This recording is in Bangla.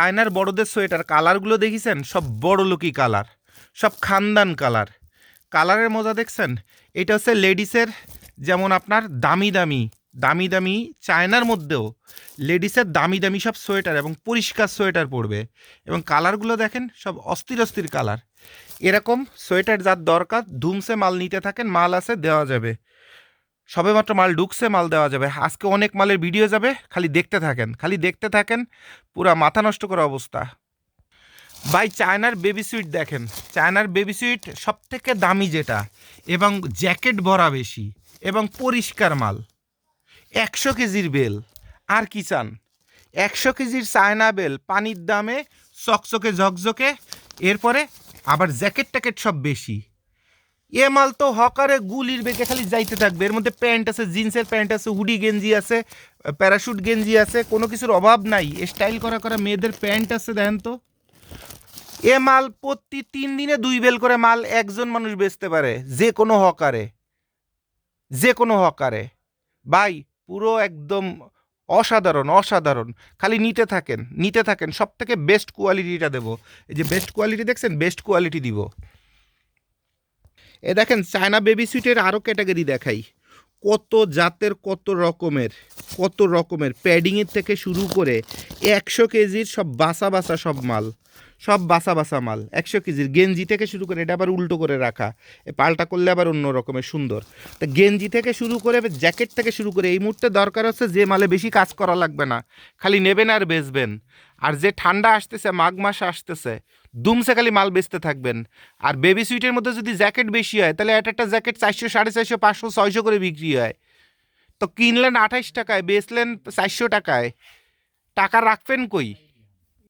চায়নার বড়দের সোয়েটার কালারগুলো দেখেছেন? সব বড় লোকই কালার, সব খানদান কালার। কালারের মজা দেখছেন? এটা হচ্ছে লেডিসের যেমন আপনার দামি দামি দামি দামি চায়নার মধ্যেও লেডিসের দামি দামি সব সোয়েটার এবং পরিষ্কার সোয়েটার পরবে এবং কালারগুলো দেখেন, সব অস্থির অস্থির কালার। এরকম সোয়েটার যার দরকার, ধুমসে মাল নিতে থাকেন, মাল আছে, দেওয়া যাবে। সবেমাত্র মাল ঢুকছে, মাল দেওয়া যাবে। আজকে অনেক মালের ভিডিও যাবে, খালি দেখতে থাকেন, খালি দেখতে থাকেন, পুরা মাথা নষ্ট করা অবস্থা। ভাই, চায়নার বেবি সুইট দেখেন। চায়নার বেবি সুইট সব থেকে দামি যেটা, এবং জ্যাকেট ভরা বেশি, এবং পরিষ্কার মাল। একশো কেজির বেল। আর কি চান? একশো কেজির চায়না বেল, পানির দামে চকচকে ঝকঝকে, এরপরে আবার জ্যাকেট ট্যাকেট সব বেশি। এ মাল তো হকারে গুলির বেগে খালি যাইতে থাকবে। এর মধ্যে প্যান্ট আছে, জিন্সের প্যান্ট আছে, হুডি গেঞ্জি আছে প্যারাশুট গেঞ্জি আছে, কোনো কিছুর অভাব নাই। স্টাইল করা করা মেয়েদের প্যান্ট আছে দেখেন তো। এ মাল প্রতি তিন দিনে দুই বেল করে মাল একজন মানুষ বেচতে পারে, যে কোনো হকারে। যে কোনো হকারে। ভাই, পুরো একদম অসাধারণ অসাধারণ। খালি নিতে থাকেন নিতে থাকেন। সব থেকে বেস্ট কোয়ালিটিটা দেবো। এই যে বেস্ট কোয়ালিটি দেখছেন বেস্ট কোয়ালিটি দিব। এ দেখেন, চায়না বেবি সুইটের আরও ক্যাটাগরি দেখাই। কত জাতের, কত রকমের কত রকমের প্যাডিংয়ের থেকে শুরু করে একশো কেজির সব বাসা বাসা সব মাল, সব বাসা বাসা মাল, একশো কেজির গেঞ্জি থেকে শুরু করে, এটা আবার উল্টো করে রাখা, এ পাল্টা করলে আবার অন্য রকমের সুন্দর। তা গেঞ্জি থেকে শুরু করে জ্যাকেট থেকে শুরু করে, এই মুহূর্তে দরকার হচ্ছে যে মালে বেশি কাজ করা লাগবে না, খালি নেবেন আর বেচবেন। আর যে ঠান্ডা আসতেছে, মাঘ মাস আসতেছে, দুমসে খালি মাল বেচতে থাকবেন। আর বেবি সুইটের মধ্যে যদি জ্যাকেট বেশি হয়, তাহলে এক একটা জ্যাকেট চারশো, সাড়ে চারশো, পাঁচশো, ছয়শো করে বিক্রি হয়। তো কিনলেন আঠাইশ টাকায়, বেচলেন চারশো টাকায়। টাকা রাখবেন কই?